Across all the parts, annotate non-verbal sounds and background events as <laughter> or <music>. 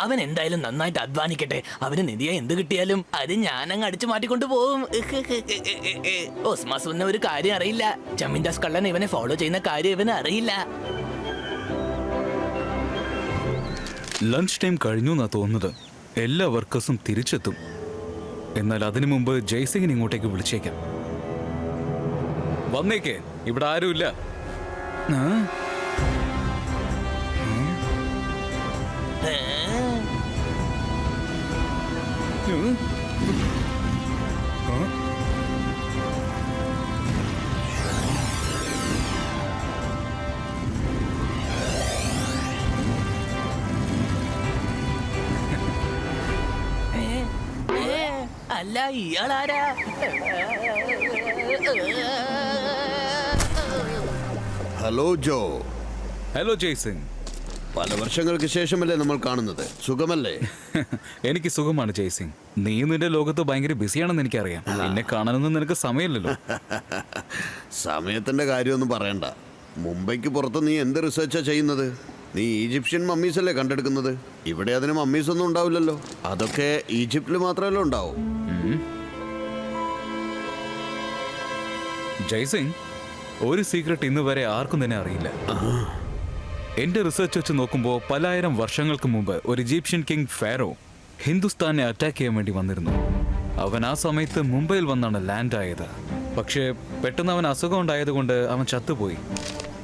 അവൻ എന്തായാലും നന്നായിട്ട് അധ്വാനിക്കട്ടെ. അവന് നിധിയെ എന്ത് കിട്ടിയാലും അത് ഞാനങ്ങ് അടിച്ചു മാറ്റിക്കൊണ്ട് പോകും. ഓസ്മാസ് വന്ന ഒരു കാര്യം അറിയില്ല. ജമീൻദാസ് കള്ളൻ ഇവനെ ഫോളോ ചെയ്യുന്ന കാര്യം ഇവന് അറിയില്ല. ലഞ്ച് ടൈം കഴിഞ്ഞു എന്നാ തോന്നുന്നത്. എല്ലാ വർക്കേഴ്സും തിരിച്ചെത്തും. എന്നാൽ അതിനു മുമ്പ് ജയ്സിംഗിന് ഇങ്ങോട്ടേക്ക് വിളിച്ചേക്കാം. വന്നേക്കേ. ഇവിടെ ആരുമില്ല. ആ? ഏ? ഉം. ആ? ഏ? ഏ? അല്ല ഇയാളാരാ ഹലോ ജോ ഹലോ ജയ്സിംഗ് പല വർഷങ്ങൾക്ക് ശേഷമല്ലേ നമ്മൾ കാണുന്നത്? സുഖമല്ലേ? <laughs> എനിക്ക് സുഖമാണ് ജയ്സിംഗ്. നീ നിന്റെ ലോകത്ത് ഭയങ്കര ബിസിയാണെന്ന് എനിക്കറിയാം. എന്നെ കാണാനൊന്നും നിനക്ക് സമയമില്ലല്ലോ. <laughs> സമയത്തിന്റെ കാര്യമൊന്നും പറയണ്ട. മുംബൈക്ക് പുറത്ത് നീ എന്ത് റിസർച്ചാ ചെയ്യുന്നത്? നീ ഈജിപ്ഷ്യൻ മമ്മീസ് അല്ലേ കണ്ടെടുക്കുന്നത്? ഇവിടെ അതിന് മമ്മീസ് ഒന്നും ഉണ്ടാവില്ലല്ലോ. അതൊക്കെ ഈജിപ്തിൽ മാത്രമല്ലോ ഉണ്ടാവും. ജയ്സിംഗ് ഒരു സീക്രട്ട് ഇന്ന് വരെ ആർക്കും തന്നെ അറിയില്ല. എന്റെ റിസർച്ച് വെച്ച് നോക്കുമ്പോൾ പലായിരം വർഷങ്ങൾക്ക് മുമ്പ് ഒരു ഈജിപ്ഷ്യൻ കിങ് ഫാരോ ഹിന്ദുസ്ഥാനെ അറ്റാക്ക് ചെയ്യാൻ വേണ്ടി വന്നിരുന്നു. അവൻ ആ സമയത്ത് മുംബൈയിൽ വന്നാണ് ലാൻഡ് ആയത്. പക്ഷേ പെട്ടെന്ന് അവൻ അസുഖം ഉണ്ടായതുകൊണ്ട് അവൻ ചത്തുപോയി.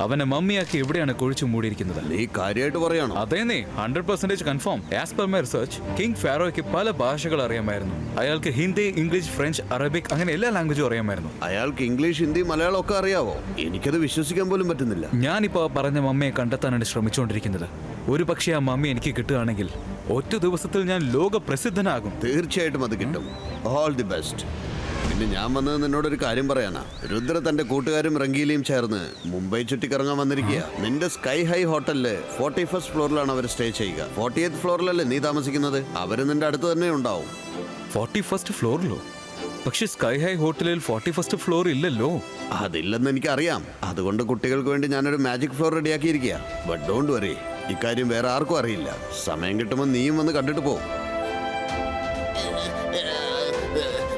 അവനെ മമ്മിയാക്കി എവിടെയാണ് കുഴിച്ചു മൂടിയിരിക്കുന്നത്. നീ കാര്യമായിട്ട് പറയണോ? അതേന്നേ hundred percentage confirm as per my research king ഫാരോയ്ക്ക് പല ഭാഷകൾ അറിയാമായിരുന്നു. അയാൾക്ക് ഹിന്ദി ഇംഗ്ലീഷ് ഫ്രഞ്ച് അറബിക് അങ്ങനെ എല്ലാ ലാംഗ്വേജും അറിയാമായിരുന്നു. അയാൾക്ക് ഇംഗ്ലീഷ് ഹിന്ദി മലയാളം ഒക്കെ അറിയാവോ? എനിക്കത് വിശ്വസിക്കാൻ പോലും പറ്റുന്നില്ല. ഞാനിപ്പോ പറഞ്ഞ മമ്മിയെ കണ്ടെത്താനാണ് ശ്രമിച്ചുകൊണ്ടിരിക്കുന്നത് ഒരു പക്ഷേ ആ മമ്മി എനിക്ക് കിട്ടുകയാണെങ്കിൽ ഒറ്റ ദിവസത്തിൽ ഞാൻ ലോക പ്രസിദ്ധനാകും തീർച്ചയായിട്ടും അത് കിട്ടും. ഓൾ ദി ബെസ്റ്റ് പിന്നെ ഞാൻ വന്നത് നിന്നോടൊരു കാര്യം പറയാനാ. രുദ്ര തന്റെ കൂട്ടുകാരും റംഗീലയും ചേർന്ന് മുംബൈ ചുറ്റിക്കറങ്ങാൻ വന്നിരിക്കുക നിന്റെ സ്കൈ ഹൈ ഹോട്ടലിൽ ഫോർട്ടി ഫസ്റ്റ് ഫ്ലോറിലാണ് അവർ സ്റ്റേ ചെയ്യുക. ഫോർട്ടി എയ്ത്ത് ഫ്ലോറിലല്ലേ നീ താമസിക്കുന്നത്? അവർ നിന്റെ അടുത്ത് തന്നെ ഉണ്ടാവും. ഫോർട്ടി ഫസ്റ്റ് ഫ്ലോറിലോ? പക്ഷെ സ്കൈ ഹൈ ഹോട്ടലിൽ ഫോർട്ടി ഫസ്റ്റ് ഫ്ലോർ ഇല്ലല്ലോ. അതില്ലെന്ന് എനിക്കറിയാം. അതുകൊണ്ട് കുട്ടികൾക്ക് വേണ്ടി ഞാനൊരു മാജിക് ഫ്ലോർ റെഡിയാക്കിയിരിക്കുക ബട്ട് ഡോണ്ട് വറി ഇക്കാര്യം വേറെ ആർക്കും അറിയില്ല. സമയം കിട്ടുമ്പോൾ നീയും വന്ന് കണ്ടിട്ട് പോകും <laughs>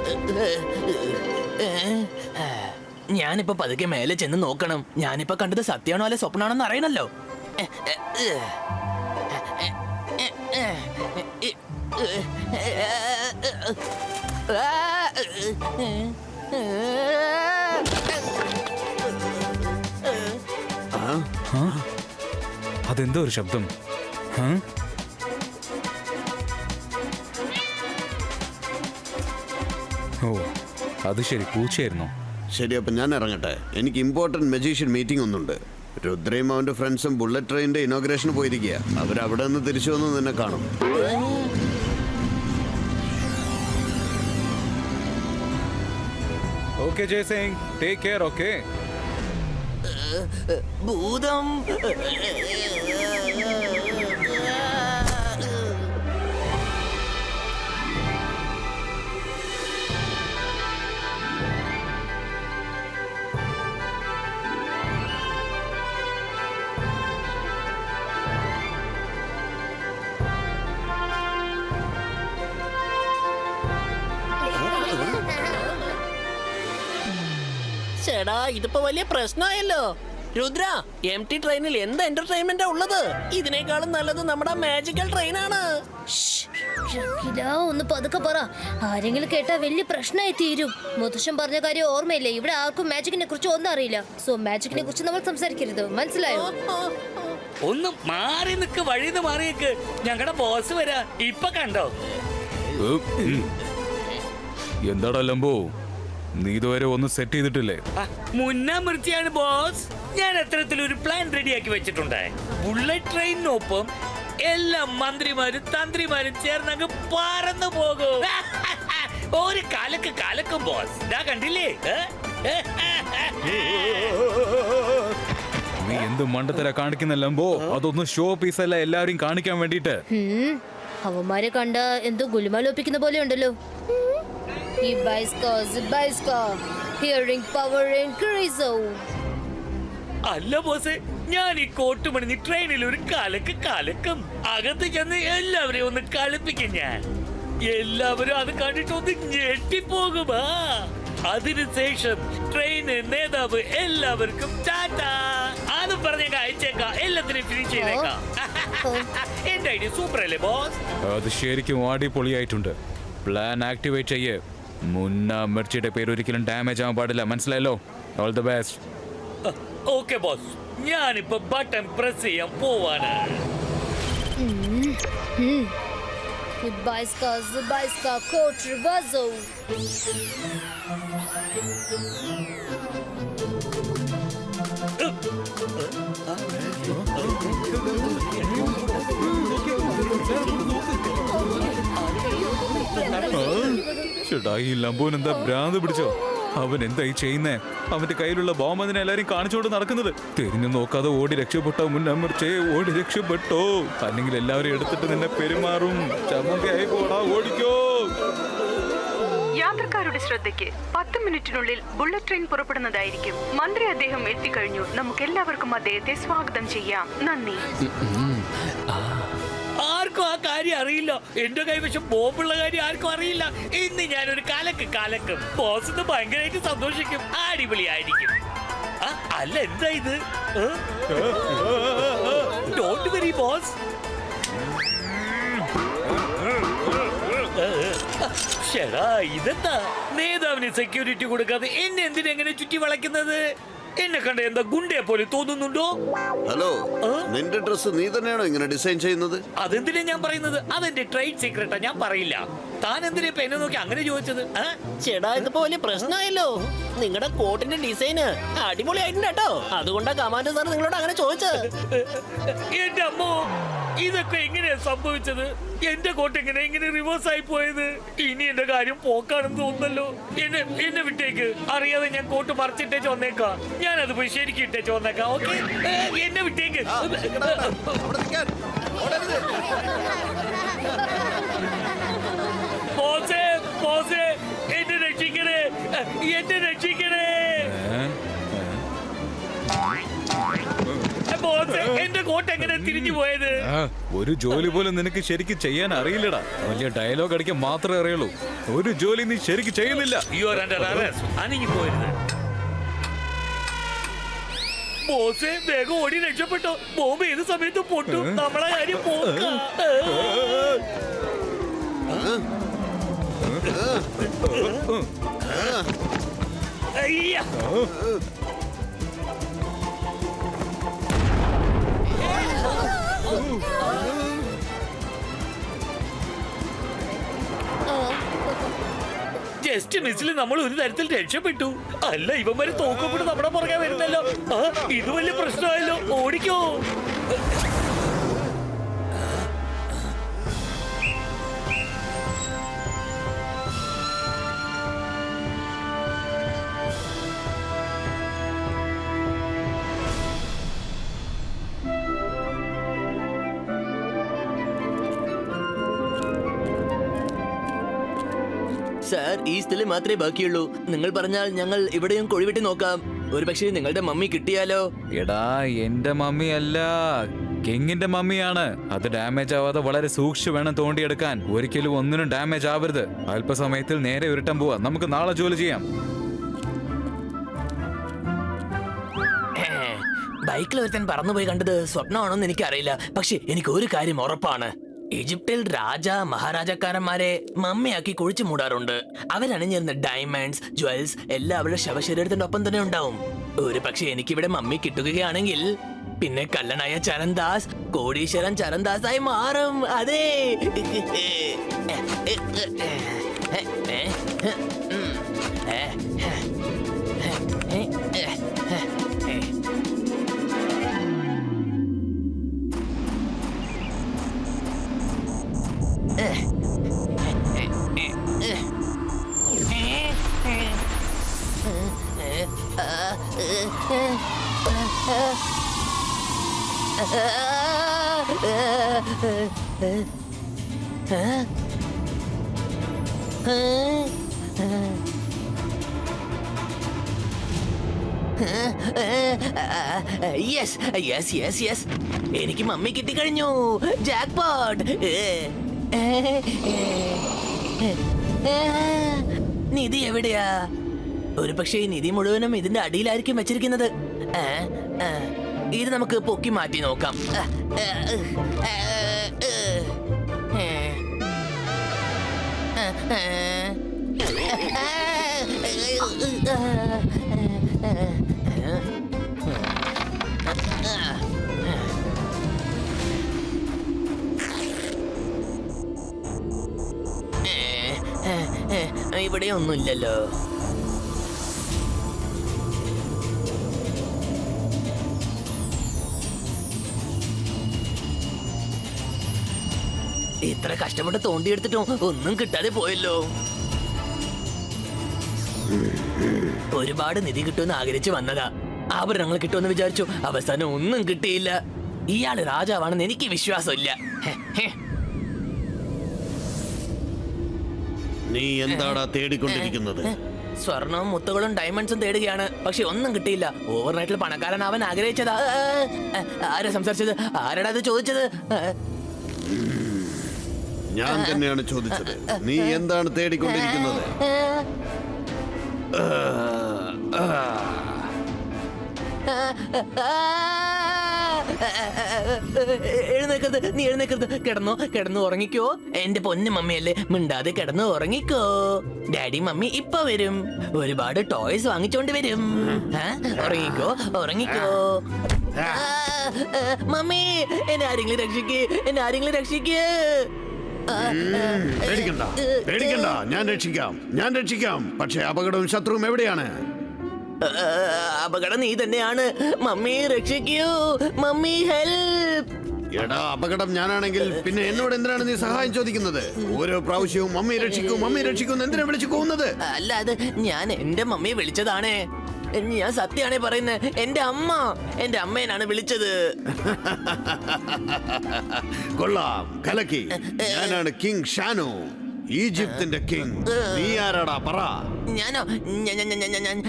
ഞാനിപ്പോ പതുക്കെ മേലെ ചെന്ന് നോക്കണം. ഞാനിപ്പോ കണ്ടത് സത്യമാണോ അല്ലെ സ്വപ്നമാണോ അറിയണല്ലോ. അതെന്തോ ഒരു ശബ്ദം. ഓ അത് ശരി. പൂച്ചയായിരുന്നോ? ശരി അപ്പം ഞാൻ ഇറങ്ങട്ടെ. എനിക്ക് ഇമ്പോർട്ടന്റ് മജീഷ്യൻ മീറ്റിംഗ് ഒന്നുണ്ട്. രുദ്രയും അവന്റെ ഫ്രണ്ട്സും ബുള്ളറ്റ് ട്രെയിനിന്റെ ഇനോഗ്രേഷന് പോയിരിക്കുക അവരവിടെ നിന്ന് തിരിച്ചു വന്ന് നിന്നെ കാണും. Okay Jaisingh take care okay ഭൂതം. ചേടാ ഇതിപ്പോ വലിയ പ്രശ്നമായല്ലോ. രുദ്ര എം ടി ട്രെയിനിൽ എന്ത് എന്റർടൈൻമെന്റാ ഉള്ളത്? ഇതിനേക്കാളും നല്ലത് നമ്മുടെ മാജിക്കൽ ട്രെയിനാണ് ആണ്. ഒന്ന് പതുക്കെ പറ. ആരെങ്കിലും കേട്ടാ വലിയ പ്രശ്നമായി തീരും. മുത്തശ്ശൻ പറഞ്ഞ കാര്യം ഓർമ്മയില്ലേ? ഇവിടെ ആർക്കും മാജിക്കിനെ കുറിച്ച് ഒന്നും അറിയില്ല. സോ മാജിക്കിനെ കുറിച്ച് നമ്മൾ സംസാരിക്കരുത്. മനസ്സിലായോ? ഒന്ന് മാറി നിക്ക് വഴിന്ന് മാറിയേക്ക് ഞങ്ങളുടെ ബോസ് വരാ. ഇപ്പൊ കണ്ടോ. എന്താടാ ലംബോ? നീ ഇതുവരെ ഒന്നും സെറ്റ് ചെയ്തിട്ടില്ലേ? മുന്നാമൃത്തിയാണ് ബോസ് ഞാൻ അത്തരത്തിൽ ഒരു പ്ലാൻ റെഡിയാക്കി വെച്ചിട്ടുണ്ട്. ബുള്ളറ്റ് ട്രെയിനിനൊപ്പം എല്ലാ മന്ത്രിമാരും തന്ത്രിമാരും ചേർന്ന് അങ്ങ് പറന്നു പോകും. <laughs> ഒരു കാലക്ക് കാലക്കും ബോസ് ഇതാ കണ്ടില്ലേ? നീ എന്ത് മണ്ടത്തര കാണിക്കുന്ന ലംബോ അതൊന്നും ഷോ പീസ് അല്ല എല്ലാവരും കാണിക്കാൻ വേണ്ടിട്ട് അവന്മാരെ കണ്ട എന്തോ ഗുലുമാലോപ്പിക്കുന്ന പോലെ ഉണ്ടല്ലോ. ഈ ബൈസ്കോ ബൈസ്കോ ഹിയറിംഗ് പവർ ഇൻക്രീസോ അല്ല ബോസ് ഞാൻ ഈ കോട്ടുമണിഞ്ഞ് ട്രെയിനിൽ ഒരു കലക്ക് കാലക്കും. അകത്ത് ചെന്ന് എല്ലാവരെയും ഒന്ന് കളിപ്പിക്കും ഞാൻ. എല്ലാവരും അത് കണ്ടിട്ട് ഒന്ന് ഞെട്ടിപ്പോകുമാ അതിനുശേഷം ട്രെയിന് നേതാവ് എല്ലാവർക്കും ടാറ്റ. അത് പറഞ്ഞേക്കാം അയച്ചേക്കാം എല്ലാത്തിനും ഫിനിഷ് ചെയ്തേക്കാം. <laughs> എന്റെ ഐഡിയ സൂപ്പർ അല്ലേ ബോസ്? അത് ശരിക്കും അടിപൊളിയായിട്ടുണ്ട്. പ്ലാൻ ആക്ടിവേറ്റ് ചെയ്യ്. മുന്ന മിർച്ചിയുടെ പേര് ഒരിക്കലും ഡാമേജ് ആവാൻ പാടില്ല. മനസ്സിലായല്ലോ? All the best okay boss ഞാൻ ഞാനിപ്പോ ബട്ടൺ പ്രസ് ചെയ്യാൻ പോവാണ്. ബൈസ്കോ ബൈസ്കോ കോട്ട് റിവേഴ്സോ ചേട്ടാ ഈ ലംബോൻ എന്താ ഭ്രാന്ത് പിടിച്ചോ? അവൻ എന്തായി ചെയ്യുന്നേ? അവന്റെ കയ്യിലുള്ള ബോംബ് അതിനെ എല്ലാരും കാണിച്ചുകൊണ്ട് നടക്കുന്നത്? തിരിഞ്ഞു നോക്കാതെ ഓടി രക്ഷപ്പെട്ടോ മുന്നമർച്ചേ ഓടി രക്ഷപ്പെട്ടോ. അല്ലെങ്കിൽ എല്ലാവരും എടുത്തിട്ട് നിന്നെ പെരുമാറും. ചമ്മന്തിയായി പോടാ ഓടിക്കോ. യാത്രക്കാരുടെ ശ്രദ്ധയ്ക്ക് പത്ത് മിനിറ്റിനുള്ളിൽ ബുള്ളറ്റ് ട്രെയിൻ പുറപ്പെടുന്നതായിരിക്കും. മന്ത്രി അദ്ദേഹം എത്തിക്കഴിഞ്ഞു. നമുക്ക് എല്ലാവർക്കും അദ്ദേഹത്തെ സ്വാഗതം ചെയ്യാം. നന്ദി. ആർക്കും ആ കാര്യം അറിയില്ല. എന്റെ കൈവശം ബോംബുള്ള കാര്യം ആർക്കും അറിയില്ല. ഇന്ന് ഞാനൊരു കലക്ക് കലക്കും. ബോസ് ഭയങ്കരമായിട്ട് സന്തോഷിക്കും. അടിപൊളിയായിരിക്കും. അല്ല എന്താ ഇത്? ഡോണ്ട് വെരി ബോസ് ഇതെന്താ? നേതാവിന് സെക്യൂരിറ്റി കൊടുക്കാതെ എന്നെ എന്തിനെങ്ങനെ ചുറ്റി വളയ്ക്കുന്നത്? എന്നെ കണ്ട എന്താ ഗുണ്ടയെ പോലെ തോന്നുന്നുണ്ടോ? ഹലോ നിന്റെ ഡ്രസ് നീ തന്നെയാണോ ഇങ്ങനെ ഡിസൈൻ ചെയ്യുന്നത്? അതെന്തിനാ ഞാൻ പറയുന്നത്? അതെന്റെ ട്രേഡ് സീക്രട്ടാ ഞാൻ പറയില്ല. താൻ എന്തിനാ ഇപ്പൊ എന്നെ നോക്കി അങ്ങനെ ചോദിച്ചത്? ചേടാ ഇതിപ്പോ വലിയ പ്രശ്നമായല്ലോ. നിങ്ങളുടെ കോട്ടിന്റെ ഡിസൈൻ അടിപൊളിയായിട്ടുണ്ട് കേട്ടോ. അതുകൊണ്ടാ കമാൻഡർ സാർ നിങ്ങളോട് അങ്ങനെ ചോദിച്ചത്. എന്റെ അമ്മോ ഇതൊക്കെ എങ്ങനെയാ സംഭവിച്ചത്? എന്റെ കോട്ട് എങ്ങനെ ഇങ്ങനെ റിവേഴ്സ് ആയി പോയത്? ഇനി എന്റെ കാര്യം പോക്കാണെന്ന് തോന്നുന്നല്ലോ. എന്നെ എന്നെ വിട്ടേക്ക്. അറിയാതെ ഞാൻ കോട്ട് മറിച്ചിട്ടേച്ച് വന്നേക്കാം. ഞാൻ അത് പോയി ശരിക്കും ഇട്ടേച്ച് വന്നേക്കാം ഓക്കെ? എന്നെ വിട്ടേക്ക്. എന്നെ രക്ഷിക്കണേ. എന്നെ രക്ഷിക്കണേ. എന്റെ എങ്ങനെ തിരിഞ്ഞു പോയത്? ഒരു ജോലി പോലും നിനക്ക് ശരിക്കും ചെയ്യാൻ അറിയില്ലടാ. വലിയ ഡയലോഗ് അടിക്കാൻ മാത്രമേ അറിയുള്ളൂ. ഒരു ജോലി നീ ശരിക്കും ചെയ്യുന്നില്ല. യു ആർ അണ്ടർ അറസ്റ്റ് അനങ്ങി പോയത് ബോസേ വേഗം ഓടി രക്ഷപ്പെട്ടോ. ബോംബ് ഏത് സമയത്ത് പൊട്ടു. നമ്മളെ കാര്യം പോക്ക. അയ്യ. ജസ്റ്റ് മിസ്സിൽ നമ്മൾ ഒരു തരത്തിൽ രക്ഷപ്പെട്ടു. അല്ല ഇവന്മാര് തോക്കപ്പെട്ട് നമ്മുടെ പുറകെ വരുന്നല്ലോ. ഇത് വലിയ പ്രശ്നമായല്ലോ. ഓടിക്കോ. ഈ സ്ഥലം മാത്രമേ ബാക്കിയുള്ളൂ. നിങ്ങൾ പറഞ്ഞാൽ ഞങ്ങൾ ഇവിടെയും കൊഴിവിട്ട് നോക്കാം. ഒരു പക്ഷേ നിങ്ങളുടെ മമ്മി കിട്ടിയാലോ? എടാ എന്റെ മമ്മി അല്ല. കിങ്ങിന്റെ മമ്മിയാണ്. അത് ഡാമേജ് ആവാതെ വളരെ സൂക്ഷിച്ചു വേണം തോണ്ടിയെടുക്കാൻ. ഒരിക്കലും ഒന്നിനും ഡാമേജ് ആവരുത്. അല്പസമയത്തിൽ നേരെ ഉരുട്ടം പോവാ. നമുക്ക് നാളെ ജോലി ചെയ്യാം. ബൈക്കിൽ ഒരുത്തൻ പറന്നുപോയി കണ്ടത് സ്വപ്നമാണോന്ന് എനിക്കറിയില്ല. പക്ഷെ എനിക്ക് ഒരു കാര്യം ഉറപ്പാണ്. ഈജിപ്തിൽ രാജ മഹാരാജാക്കാരന്മാരെ മമ്മയാക്കി കുഴിച്ചു മൂടാറുണ്ട്. അവരണിഞ്ഞിരുന്ന ഡയമണ്ട്സ് ജ്വൽസ് എല്ലാം അവരുടെ ശവശരീരത്തിന്റെ ഒപ്പം തന്നെ ഉണ്ടാവും. ഒരു പക്ഷെ എനിക്കിവിടെ മമ്മി കിട്ടുകയാണെങ്കിൽ പിന്നെ കള്ളനായ ചരൺദാസ് കോടീശ്വരൻ ചരൺദാസായി മാറും. അതെ. <laughs> യെസ് യെസ് യെസ് യെസ് എനിക്ക് മമ്മി കിട്ടിക്കഴിഞ്ഞു ജാക്ക് പോട്ട് നിധി എവിടെയാ ഒരു പക്ഷേ ഈ നിധി മുഴുവനും ഇതിന്റെ അടിയിലായിരിക്കും വെച്ചിരിക്കുന്നത് ഇത് നമുക്ക് പൊക്കി മാറ്റി നോക്കാം. ഇവിടെ ഒന്നുമില്ലല്ലോ ഇത്ര കഷ്ടപ്പെട്ട് തോണ്ടിയെടുത്തിട്ടും ഒന്നും കിട്ടാതെ പോയല്ലോ. ഒരുപാട് നിധി കിട്ടുമെന്ന് ആഗ്രഹിച്ചു വന്നതാ. ആഭരണങ്ങൾ കിട്ടുമെന്ന് വിചാരിച്ചു. അവസാനം ഒന്നും കിട്ടിയില്ല. ഇയാൾ രാജാവാണെന്ന് എനിക്ക് വിശ്വാസമില്ല. നീ എന്താടാ തേടിക്കൊണ്ടിരിക്കുന്നത്? സ്വർണവും മുത്തുകളും ഡയമണ്ട്സും തേടുകയാണ്. പക്ഷെ ഒന്നും കിട്ടിയില്ല. ഓവർനൈറ്റിൽ പണക്കാരനാവാൻ ആഗ്രഹിച്ചതാ. ആ, ആ, ആരാ സംസാരിച്ചത്? ആരാടാ അത് ചോദിച്ചത്? ഞാൻ തന്നെയാണ് ചോദിച്ചത്. നീ എന്താണ് തേടിക്കൊണ്ടിരിക്കുന്നത്? എഴുന്നേക്കരുത് നീ എഴുന്നേക്കരുത്. കിടന്നോ കിടന്നു ഉറങ്ങിക്കോ. എന്റെ പൊന്നു മമ്മിയല്ലേ മിണ്ടാതെ കിടന്നു ഉറങ്ങിക്കോ. ഡാഡി മമ്മി ഇപ്പൊ വരും. ഒരുപാട് ടോയ്സ് വാങ്ങിച്ചോണ്ട് വരും. ഉറങ്ങിക്കോ ഉറങ്ങിക്കോ. മമ്മി എന്നെ ആരെങ്കിലും രക്ഷിക്കേ എന്നെ ആരെങ്കിലും രക്ഷിക്ക്. പേടിക്കണ്ട. പേടിക്കണ്ട. ഞാൻ രക്ഷിക്കാം. ഞാൻ രക്ഷിക്കാം. പക്ഷേ അപകടവും ശത്രുവും എവിടെയാണ്? അപകടം നീ തന്നെയാണ്. മമ്മി രക്ഷിക്കൂ. Mummy help. എടാ അപകടം ഞാനാണെങ്കിൽ പിന്നെ എന്നോട് എന്തിനാണ് നീ സഹായം ചോദിക്കുന്നത്? ഓരോ പ്രാവശ്യവും മമ്മി രക്ഷിക്കും മമ്മി രക്ഷിക്കും എന്തിനാ വിളിച്ചു പോകുന്നത് അല്ല അത് ഞാൻ എന്റെ മമ്മിയെ വിളിച്ചതാണേ. ഞാൻ സത്യമാണേ പറയുന്നത് എന്റെ അമ്മ. എന്റെ അമ്മേനാണ് വിളിച്ചത്. <laughs> കൊള്ളാം. കലക്കി. ഞാനാണ് കിങ് ഷാനു. ഈജിപ്തിന്റെ കിങ്. നീ ആരാടാ? പറ. ഞാനോ?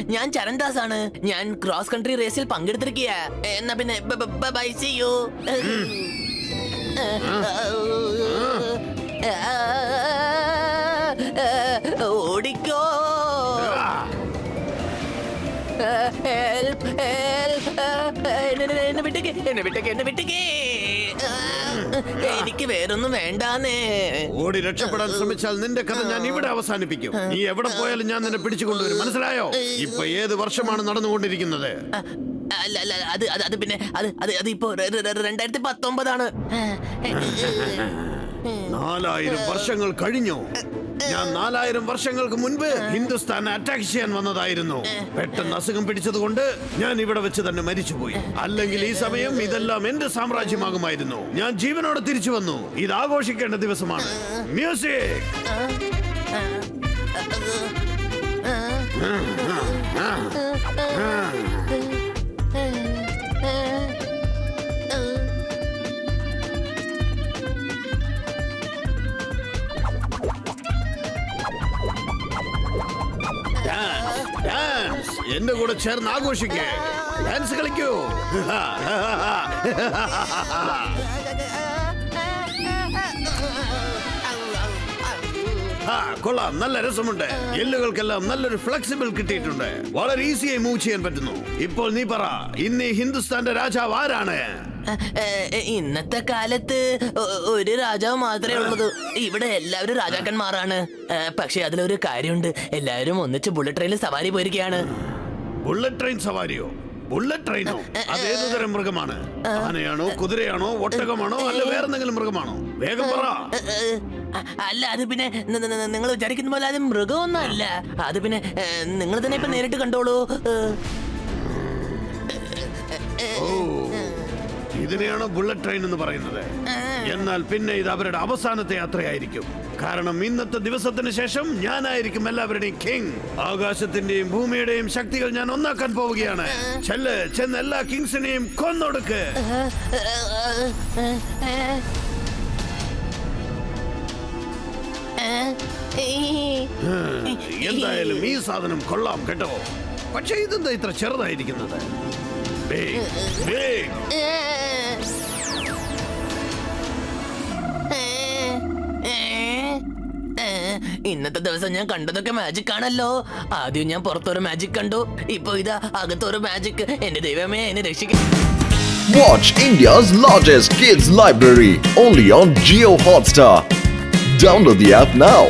ഞാൻ- ചരൺദാസ് ആണ് ഞാൻ ക്രോസ് കൺട്രി റേസിൽ പങ്കെടുത്തിരിക്കുക എന്നാ പിന്നെ ബൈ സി യു. എന്നെ വിട്ടേക്ക് എന്നെ വിട്ടേക്ക്. എനിക്ക് വേറൊന്നും വേണ്ടാന്നേ. ഓടി രക്ഷപ്പെടാൻ ശ്രമിച്ചാൽ നിന്റെ കഥ ഞാൻ ഇവിടെ അവസാനിപ്പിക്കും. നീ എവിടെ പോയാലും ഞാൻ നിന്നെ പിടിച്ചു കൊണ്ടുവരും. മനസ്സിലായോ? ഇപ്പൊ ഏത് വർഷമാണ് നടന്നുകൊണ്ടിരിക്കുന്നത്? അല്ല അല്ല അത് അത് അത് പിന്നെ അത് അത് അത് ഇപ്പോ രണ്ടായിരത്തി പത്തൊമ്പതാണ് നാലായിരം വർഷങ്ങൾ കഴിഞ്ഞു? ഞാൻ നാലായിരം വർഷങ്ങൾക്ക് മുൻപ് ഹിന്ദുസ്ഥാനെ അറ്റാക്ക് ചെയ്യാൻ വന്നതായിരുന്നു പെട്ടെന്ന് അസുഖം പിടിച്ചതുകൊണ്ട് ഞാൻ ഇവിടെ വെച്ച് തന്നെ മരിച്ചുപോയി അല്ലെങ്കിൽ ഈ സമയം ഇതെല്ലാം എന്റെ സാമ്രാജ്യമാകുമായിരുന്നു ഞാൻ ജീവനോടെ തിരിച്ചു വന്നു ഇത് ആഘോഷിക്കേണ്ട ദിവസമാണ് മ്യൂസിക് എന്റെ കൂടെ ചേർന്ന് ആഘോഷിക്കേ. ഡാൻസ് കളിക്കൂ. കൊള്ളാം. നല്ല രസമുണ്ട്. എല്ലുകൾക്കെല്ലാം നല്ലൊരു ഫ്ലെക്സിബിൾ കിട്ടിയിട്ടുണ്ട്. വളരെ ഈസിയായി മൂവ് ചെയ്യാൻ പറ്റുന്നു. ഇപ്പോൾ നീ പറ ഇന്ന് ഹിന്ദുസ്ഥാന്റെ രാജാവ് ആരാണ്? ഇന്നത്തെ കാലത്ത് ഒരു രാജാവ് മാത്രമേ ഉള്ളത് ഇവിടെ എല്ലാവരും രാജാക്കന്മാരാണ്. പക്ഷെ അതിലൊരു കാര്യമുണ്ട്. എല്ലാവരും ഒന്നിച്ച് ബുള്ളറ്റ് ട്രെയിനിൽ സവാരി പോയിരിക്കുകയാണ്. ബുള്ളറ്റ് ട്രെയിൻ സവാരിയോ? ബുള്ളറ്റ് ട്രെയിനോ അതേതു തരം മൃഗമാണ്. ആനയാണോ കുതിരയാണോ ഒട്ടകമാണോ അല്ല വേറെന്തെങ്കിലും മൃഗമാണോ? വേഗം പറ. അല്ല അത് പിന്നെ നിങ്ങൾ വിചാരിക്കുന്ന പോലെ അത് മൃഗമൊന്നും അല്ല അത് പിന്നെ നിങ്ങൾ തന്നെ ഇപ്പൊ നേരിട്ട് കണ്ടോളൂ. ഇതിനെയാണോ ബുള്ളറ്റ് ട്രെയിൻ എന്ന് പറയുന്നത്. എന്നാൽ പിന്നെ ഇത് അവരുടെ അവസാനത്തെ യാത്രയായിരിക്കും. കാരണം ഇന്നത്തെ ദിവസത്തിന് ശേഷം ഞാനായിരിക്കും എല്ലാവരുടെയും കിങ് ആകാശത്തിന്റെയും ഭൂമിയുടെയും ശക്തികൾ ഞാൻ ഒന്നാക്കാൻ പോവുകയാണ്. ചെല്ല് ചെന്ന് എല്ലാ കിങ്സിനെയും കൊന്നൊടുക്ക്. എന്തായാലും ഈ സാധനം കൊള്ളാം കേട്ടോ. പക്ഷെ ഇതെന്താ ഇത്ര ചെറുതായിരിക്കുന്നത്? big. ഇന്നത്തെ ദിവസം ഞാൻ കണ്ടതൊക്കെ മാജിക് ആണല്ലോ ആദ്യം ഞാൻ പുറത്തൊരു മാജിക് കണ്ടു ഇപ്പൊ ഇതാ അകത്തൊരു മാജിക് എന്റെ ദൈവമേ എന്നെ രക്ഷിക്കും Watch India's largest kids library only on Geo Hotstar. Download the app now.